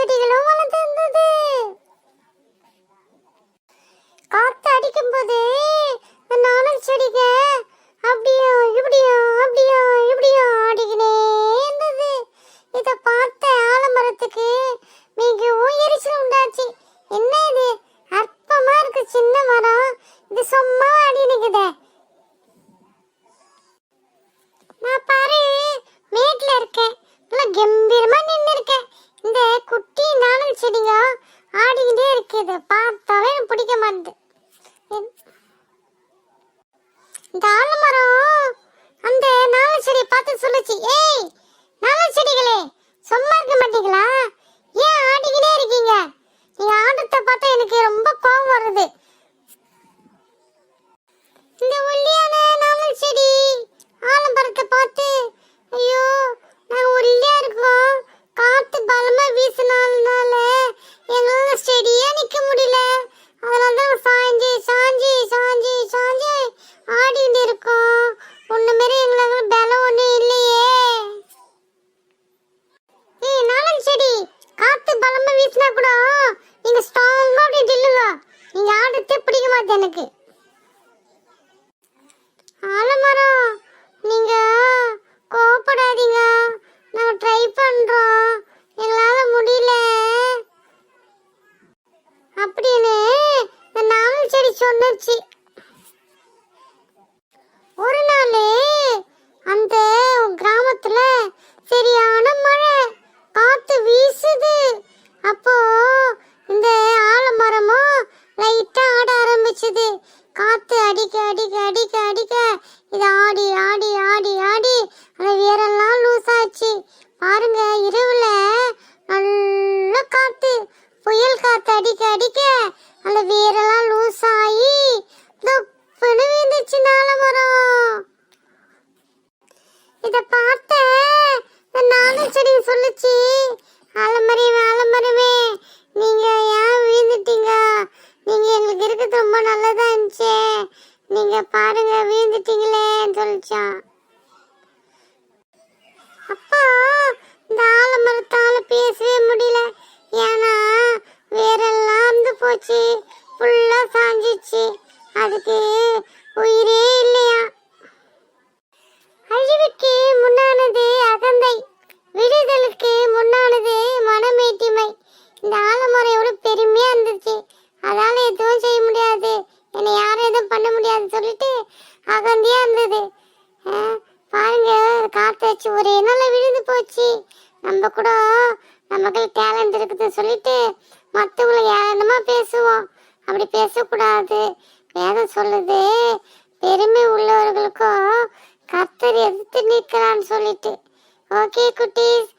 செடிகளும் வளர்ந்திருந்தது. காத்து அடிக்கும் போது நாலஞ்சு செடிக அப்படியா இப்படியா அப்படியா இப்படியா ஆடிக்கினே இருந்தது. இதை பார்த்த ஆலமரத்துக்கு மிகவும் எரிச்சல் உண்டாச்சு. என்ன இது? அற்பமா இருக்கு சின்ன மரம். இது சும்மா அடி நிக்குதே. நான் பாரு மேட்ல இருக்கேன். நல்லா கம்பீரமா நின்று இருக்கேன் இந்த குட்டி நாணல் செடிங்க ஆடிக்கிட்டே இருக்குது. பார்த்தாலே எனக்கு பிடிக்க மாட்டேது. இந்த ஆலமரம் அந்த நாணல் செடியை பார்த்து சொல்லுச்சு. ஏய் நாணல் செடிகளே சும்மா இருக்க மாட்டீங்களா? வந்துச்சுன்னா கூட நீங்க ஸ்ட்ராங்கா அப்படியே தில்லுங்க நீங்க ஆடுறதே பிடிக்க மாட்டேன் எனக்கு? ஆலமரம் நீங்க கோபப்படாதீங்க நாங்க ட்ரை பண்றோம். எங்களால முடியல. அப்படின்னு இந்த நாமல் செடி சொன்னுச்சு. வருது காற்று அடிக்க அடிக்க அடிக்க அடிக்க. இது ஆடி ஆடி ஆடி ஆடி. அந்த வீரெல்லாம் லூஸ் ஆச்சு பாருங்க இரவுல நல்ல காத்து. புயல் காத்து அடிக்க அடிக்க. அந்த வீரெல்லாம் லூஸ் ஆகி தொப்புன்னு விழுந்துச்சு நாள மரம் இதை பார்த்த நானும் செடி சொல்லுச்சு ஆலமரம் ஆலமரமே நீங்க ஏன் விழுந்துட்டீங்க? நீங்க உங்களுக்கு இருக்கிறது ரொம்ப நல்லதா இருந்துச்சு. நீங்க பாருங்க விழுந்துட்டீங்களேன்னு சொல்லிச்சான். அப்பா இந்த ஆலமரத்தால பேசவே முடியல. ஏன்னா வேறெல்லாம் இருந்து போச்சு. ஃபுல்லா சாஞ்சிச்சு. அதுக்கு உயிரே இல்லையா? அகந்தியாக இருந்தது. பாருங்க காத்து வச்சு ஒரே நாள்ல விழுந்து போச்சு. நம்ம கூட நமக்கு டேலண்ட் இருக்குதுன்னு சொல்லிட்டு மற்றவங்களை ஏளனமா பேசுவோம். அப்படி பேசக்கூடாது. வேதம் சொல்லுது பெருமை உள்ளவர்களுக்கும் கர்த்தர் எதிர்த்து நிற்கிறான்னு சொல்லிட்டு. ஓகே குட்டீஸ்.